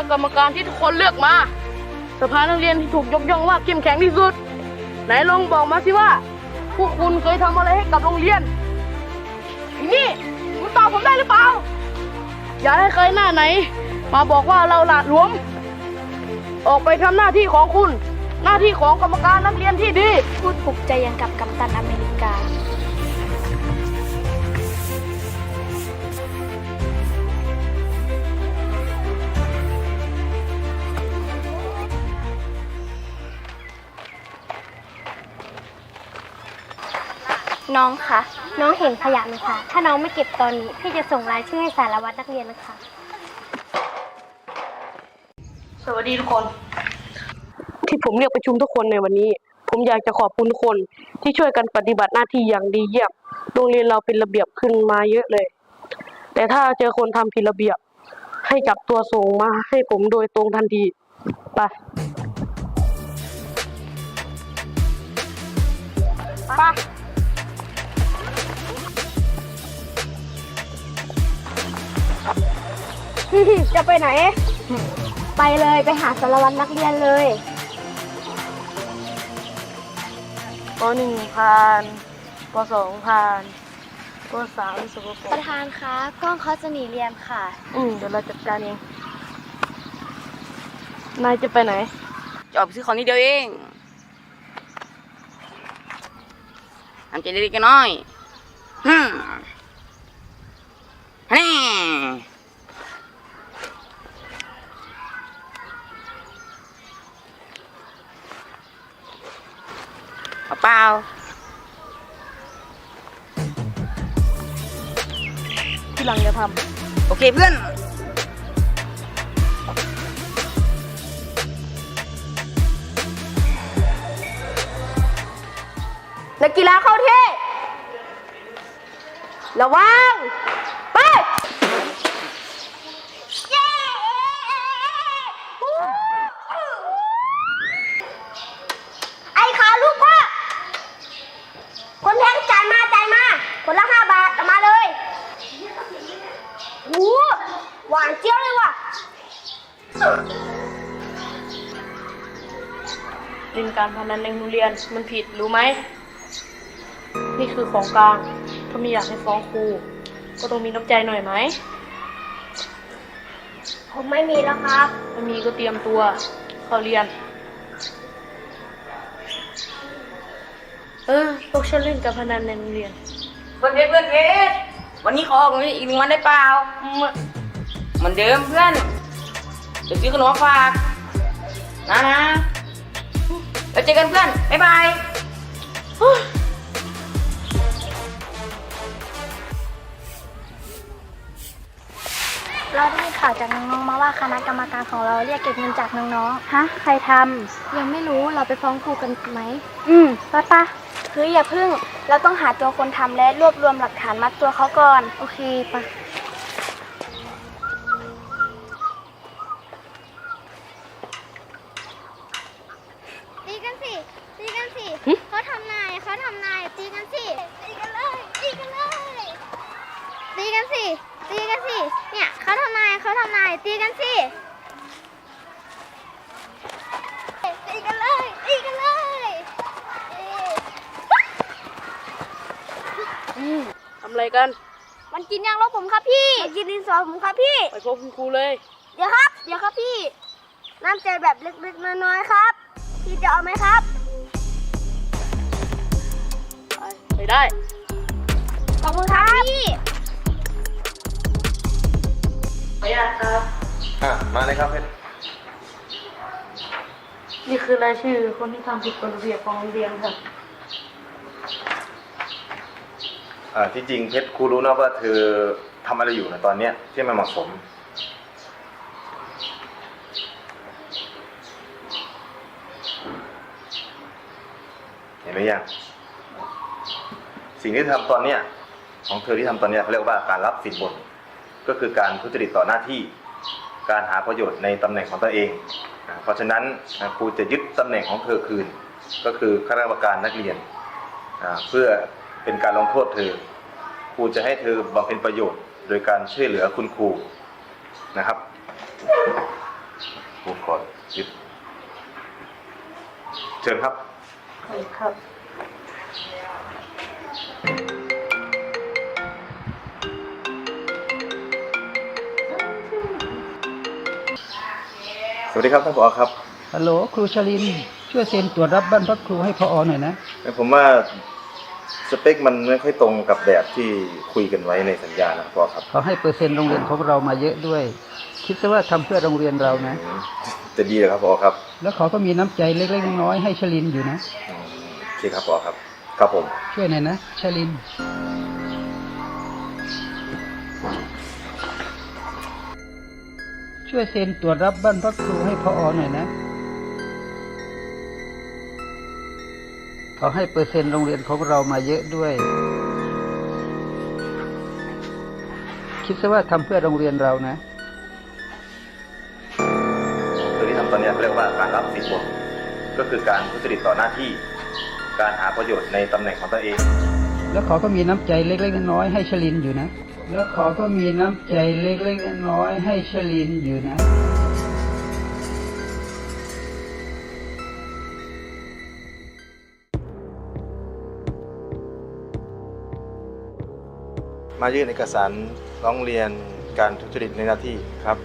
และกรรมการที่ทุกคนเลือกมา สภานักเรียนที่ถูกยกย่องว่าเข้มแข็งที่สุด ไหนลองบอกมาสิว่า พวกคุณเคยทำอะไรให้กับโรงเรียน นี่คุณตอบผมได้หรือเปล่า อย่าให้ใครหน้าไหน มาบอกว่าเราหลาดหลวม ออกไปทำหน้าที่ของคุณ หน้าที่ของกรรมการนักเรียนที่ดี พูดถูกใจยังกับกัปตันอเมริกา น้องคะ น้องเห็นขยะไหมคะ ถ้าน้องไม่เก็บตอนนี้ พี่จะส่งรายชื่อให้สารวัตรนักเรียนนะคะ สวัสดีทุกคน ที่ผมเรียกประชุมทุกคนในวันนี้ ผมอยากจะขอบคุณทุกคนที่ช่วยกันปฏิบัติหน้าที่อย่างดีเยี่ยม โรงเรียนเราเป็นระเบียบขึ้นมาเยอะเลย แต่ถ้าเจอคนทำผิดระเบียบ ให้จับตัวส่งมาให้ผมโดยตรงทันที ไปป้ จะไปไหน ไปเลยไปหาสารวัตรนักเรียนเลยปหนึ่งผ่านปสองผ่านปสามสกปรปกระธานคะกล้องเขาจะหนีเรียนค่ะ อืมเดี๋ยวเราจัดการเอง นายจะไปไหน จะออกไปซื้อของนิดเดียวเองทำใจดีๆกันหน่อยฮึม ที่หลังจะทำโอเคเพื่อนนักกีฬาเข้าที่ ระวัง ไปไอ้ขาลูกพ่อ คนแทงจ่ายมาจ่ายมา คนละห้าบาทเอามาเลยโอ้หวานเจี๊ยบเลยว่ะำ เล่นการพนันในโรงเรียนมันผิดรู้ไหม นี่คือของกลาง ถ้าไม่อยากให้ฟ้องครูก็ต้องมีน้ำใจหน่อยไหม ผมไม่มีแล้วครับถ้ามีก็เตรียมตัวเข้าเรียน เออพวกฉันเล่นการพนันในโรงเรียน เพื่อนเพชรเพื่อนเพชรวันนี้ขอออกอีกหนึ่งวันได้เปล่าไม่เหมือนเดิมเพื่อนเดี๋ยวซื้อขนมมาฝากนะนะแล้วเจอกันเพื่อน บ๊ายบายเราได้ยินข่าวจากน้องๆมาว่าคณะกรรมการของเราเรียกเก็บเงินจากน้องๆฮะ ใครทำยังไม่รู้เราไปฟ้องครูกันไหม อืมป้าป้าคืออย่าพึ่ง เราต้องหาตัวคนทำและรวบรวมหลักฐานมัดตัวเขาก่อน โอเคปะ ตีกันสิ ตีกันสิ เขาทำนายเขาทำนาย ตีกันสิ ตีกันเลย ตีกันเลย ตีกัน สิตีกันสิเนี่ยเขาทำนายเขาทำนายตีกันสิตีกันเลยตีกันเลยทำอะไรกัน มันกินยางลบผมครับพี่มันกินดินสอผมครับพี่ ไปพบคุณครูเลย เดี๋ยวครับ เดี๋ยวครับพี่น้ำใจแบบเล็กๆน้อยๆครับ พี่จะเอาไหมครับไปไปได้ขอบคุณครับพี่ ขออนุญาตครับ อะมาเลยครับเพชรนี่คือรายชื่อคนที่ทำผิดกฎระเบียบของโรงเรียนครับ อ่าที่จริงเพชรครูรู้นะว่าเธอทำอะไรอยู่นะตอนเนี้ยที่ไม่เหมาะสม เห็นไหมยังสิ่งที่ทำตอนเนี้ยของเธอที่ทำตอนเนี้ยเขาเรียกว่าการรับสินบน ก็คือการทุจริตต่อหน้าที่การหาประโยชน์ในตำแหน่งของตัวเอง เพราะฉะนั้นครูจะยึดตำแหน่งของเธอคืน ก็คือข้าราชการนักเรียน เพื่อเป็นการลงโทษเธอ ครูจะให้เธอบำเพ็ญประโยชน์โดยการช่วยเหลือคุณครูนะครับ ครูขอยึดเชิญครับครับ สวัสดีครับท่านผอครับ ฮัลโหลครูชลิน ช่วยเซ็นตรวจรับบ้านพักครูให้พอหน่อยนะ ผมว่าสเปคมันไม่ค่อยตรงกับแบบที่คุยกันไว้ในสัญญานะครับพ่อครับเขาให้เปอร์เซ็นต์โรงเรียนของเรามาเยอะด้วย คิดซะว่าทำเพื่อโรงเรียนเรานะ อืมจะดีเหรอครับพ่อครับแล้วเขาก็มีน้ำใจเล็กๆน้อยๆให้ชลินอยู่นะ อืมโอเคครับพ่อครับ ครับผม ช่วยหน่อยนะชลิน ช่วยเซ็นตรวจรับบ้านพักครูให้พอหน่อยนะเขาให้เปอร์เซ็นต์โรงเรียนของเรามาเยอะด้วย คิดซะว่าทำเพื่อโรงเรียนเรานะคือที่ทำตอนเนี้ยเขาเรียกว่าการรับสินบนก็คือการทุจริตต่อหน้าที่ การหาประโยชน์ในตำแหน่งของตัวเอง แล้วเขาก็มีน้ำใจเล็กๆน้อยๆให้ชลินอยู่นะ แล้วเขาก็มีน้ำใจเล็กๆน้อยๆให้ชลินอยู่นะมายื่นเอกสารร้องเรียนการทุจริตในหน้าที่ครับ